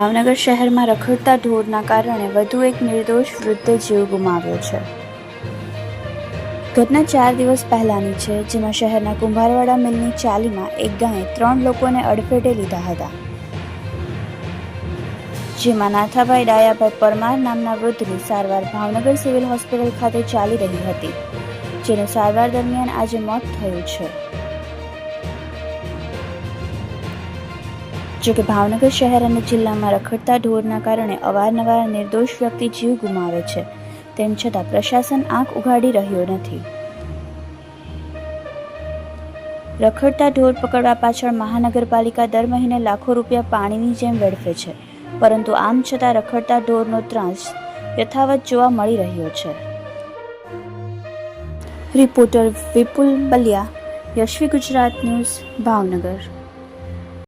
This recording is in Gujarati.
ભાવનગર શહેરમાં રખડતા ઢોરના કારણે વધુ એક નિર્દોષ વૃદ્ધે જીવ ગુમાવ્યો છે. ઘટના ચાર દિવસ પહેલાની છે, જેમાં શહેરના કુંભારવાડા મિલની ચાલીમાં એક ગાયે ત્રણ લોકોને અડફેટે લીધા હતા. જેમાં નાથાભાઈ ડાયાભાઈ પરમાર નામના વૃદ્ધની સારવાર ભાવનગર સિવિલ હોસ્પિટલ ખાતે ચાલી રહી હતી. જેનું સારવાર દરમિયાન આજે મોત થયું છે. જોકે ભાવનગર શહેર અને જિલ્લામાં રખડતા ઢોરના કારણે અવારનવાર નિર્દોષ વ્યક્તિ જીવ ગુમાવે છે. તેમ છતાં પ્રશાસન આંખ ઉઘાડી રહ્યો નથી. રખડતા ઢોર પકડવા પાછળ મહાનગરપાલિકા દર મહિને લાખો રૂપિયા પાણીની જેમ વેડફે છે. પરંતુ આમ છતાં રખડતા ઢોરનો ત્રાસ યથાવત જોવા મળી રહ્યો છે. Reporter Vipul Baliya Yashvi Gujarat news Bhavnagar.